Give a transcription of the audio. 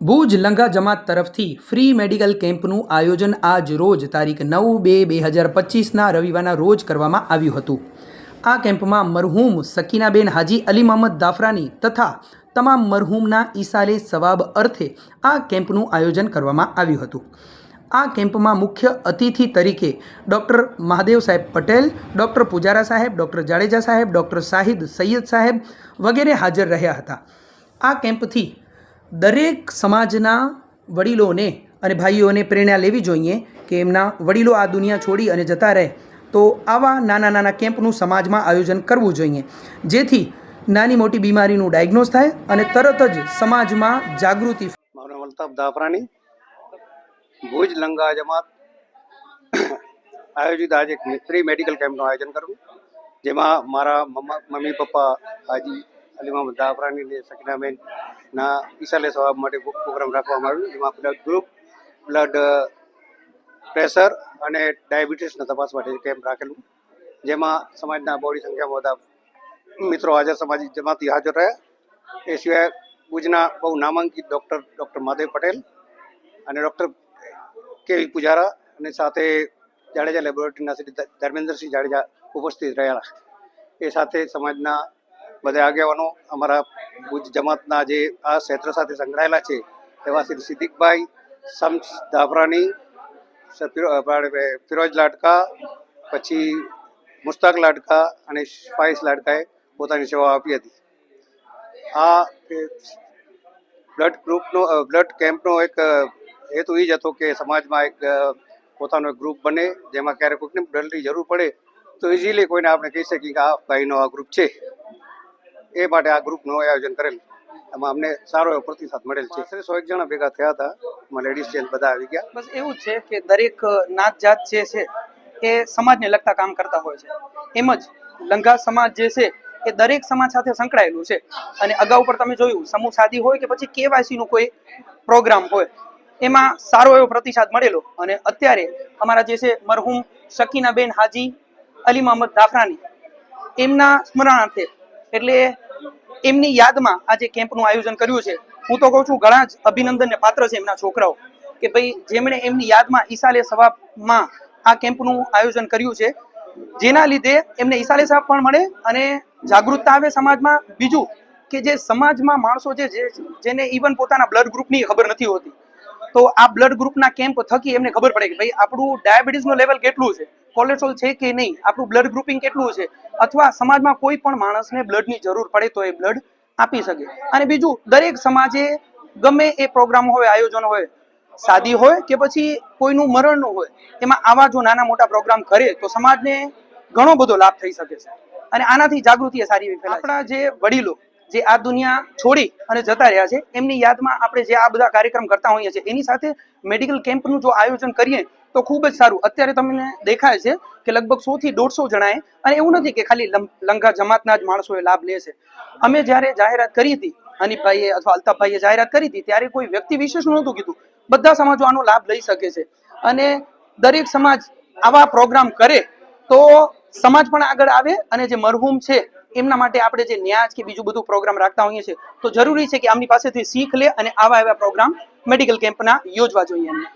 ભુજ લંગા જમાત તરફથી free medical કેમ્પનું આયોજન આજ રોજ તારીખ નવ બે બે હજાર પચીસના રવિવારના રોજ કરવામાં આવ્યું હતું. આ કેમ્પમાં મરહૂમ સકીનાબેન હાજી, અલી મહમદ દાફરાની તથા તમામ મરહૂમના ઈસાલે સવાબ અર્થે આ કેમ્પનું આયોજન કરવામાં આવ્યું હતું. આ કેમ્પમાં મુખ્ય અતિથિ તરીકે ડૉક્ટર મહાદેવ સાહેબ પટેલ, ડૉક્ટર પૂજારા સાહેબ, ડૉક્ટર જાડેજા સાહેબ, ડૉક્ટર શાહિદ સૈયદ સાહેબ વગેરે હાજર રહ્યા હતા. આ કેમ્પથી દરેક સમાજના વડીલોને અને ભાઈઓને પ્રેરણા લેવી જોઈએ કે એમના વડીલો આ દુનિયા છોડી અને જતા રહે. તો આવા નાના નાના કેમ્પનું સમાજમાં આયોજન કરવું જોઈએ. જેથી નાની મોટી બીમારીનું ડાયગ્નોઝ થાય અને તરત જ સમાજમાં જાગૃતિ દાફરાની ભુજ લંગા જમાત. આયોજિત આજે એક ફ્રી મેડિકલ કેમ્પનું આયોજન કરવું જેમાં મારા મમ્મા પપ્પા, હાજી અલી મોહમ્મદ દાફરાની અને સકીનાબેન ના ઈશાલે સવાબ માટે પ્રોગ્રામ રાખવામાં આવ્યો. જેમાં બ્લડ ગ્રુપ બ્લડ પ્રેશર અને ડાયાબિટીસના તપાસ માટે કેમ્પ રાખેલું. જેમાં સમાજના બહોળી સંખ્યામાં બધા મિત્રો હાજર સમાજ જમાતી હાજર રહ્યા એ સિવાય ભુજના બહુ નામાંકિત ડૉક્ટર ડૉક્ટર મહાદેવ પટેલ અને ડૉક્ટર કેવી પુજારા અને સાથે જાડેજા લેબોરેટરીના શ્રી ધર્મેન્દ્રસિંહ જાડેજા ઉપસ્થિત રહ્યા એ સાથે સમાજના બધા આગેવાનો, અમારા ભુજ જમાતના જે આ ક્ષેત્ર સાથે સંકળાયેલા છે એવા શ્રી સિદ્દીકભાઈ શમ્સ દાફરાની સ- ફિરો- આપણે ફિરોજ લાડકા, પછી મુસ્તાક લાડકા અને ફાઇઝ લાડકાએ પોતાની સેવા આપી હતી. આ બ્લડ ગ્રુપનો બ્લડ કેમ્પનો એક હેતુ એ જ હતો કે સમાજમાં એક પોતાનો એક ગ્રુપ બને, જેમાં ક્યારેક કોઈકને બ્લડની જરૂર પડે, તો ઇઝીલી કોઈને આપણે કહી શકીએ કે આ ભાઈનો આ ગ્રુપ છે. એ માટે આ ગ્રુપનું આયોજન કરેલ. એમાં અમને સારો એવો પ્રતિસાદ મળેલ છે. સો એક જણા ભેગા થયા હતા. એમાં લેડીઝ જેન્ટ્સ બધા આવી ગયા. બસ એવું છે કે દરેક નાત જાત જે છે એ સમાજને લગતા કામ કરતા હોય છે. એમ જ લંગા સમાજ જે છે એ દરેક સમાજ સાથે સંકળાયેલું છે. અને અગાઉ પર તમે જોયું સમૂહ સાદી હોય કે પછી કેવાયસી નું કોઈ પ્રોગ્રામ હોય એમાં સારો એવો પ્રતિસાદ મળેલો. અને અત્યારે અમારા જે છે મરહુમ શકીનાબેન હાજી અલી મોહમ્મદ દાફરાની એમના સ્મરણાર્થે એટલે એમની યાદમાં આજે કેમ્પનું આયોજન કર્યું છે. હું તો કહું છું, ઘણા જ અભિનંદનને પાત્ર છે એમના છોકરાઓ કે ભાઈ, જેમણે એમની યાદમાં ઈસાલે સવાબમાં આ કેમ્પનું આયોજન કર્યું છે. જેના લીધે એમને ઈસાલે સાહેબ પણ મળે અને જાગૃતતા આવે સમાજમાં. બીજું કે જે સમાજમાં માણસો જે જે- જેને ઇવન પોતાના બ્લડ ગ્રુપની ખબર નથી હોતી. તો આ બ્લડ ગ્રુપના કેમ્પ થકી એમને ખબર પડે કે ભાઈ આપણું ડાયાબિટીસનું લેવલ કેટલું છે? કોલેસ્ટ્રોલ છે કે નહીં? આપણું બ્લડ ગ્રુપિંગ કેટલું છે? અથવા સમાજમાં કોઈ પણ માણસને બ્લડની જરૂર પડે તો એ બ્લડ આપી શકે. અને બીજું, દરેક સમાજે ગમે એ પ્રોગ્રામ હોય, આયોજન હોય, સાદી હોય કે પછી કોઈનું મરણનું હોય, એમાં આવા જો નાના મોટા પ્રોગ્રામ કરે તો સમાજને ઘણો બધો લાભ થઈ શકે છે. અને આનાથી જાગૃતિ સારી એવી આપણા જે વડીલો જે આ દુનિયા છોડી અને જતા રહ્યા છે, એમની યાદમાં આપણે જે આ બધા કાર્યક્રમ કરતા હોઈએ છીએ, એની સાથે મેડિકલ કેમ્પનું જો આયોજન કરીએ, તો ખૂબ જ સારું. અત્યારે તમને દેખાય છે કે લગભગ સો થી દોઢસો જણાએ, અને એવું નથી કે ખાલી લંગા જમાતના જ માણસોએ લાભ લે છે. અમે જ્યારે જાહેરાત કરી હતી હનીફભાઈએ અથવા અલ્તાફભાઈએ જાહેરાત કરી હતી, ત્યારે કોઈ વ્યક્તિ વિશેષ નહોતું કીધું. બધા સમાજો આનો લાભ લઈ શકે છે. અને દરેક સમાજ આવા પ્રોગ્રામ કરે, તો સમાજ પણ આગળ આવે અને જે મરહૂમ છે એમના માટે આપણે જે ન્યાજ કે બીજું બધું પ્રોગ્રામ રાખતા હોઈએ છીએ, તો જરૂરી છે કે આમની પાસેથી શીખ લે અને આવા એવા પ્રોગ્રામ મેડિકલ કેમ્પના યોજવા જોઈએ એમને.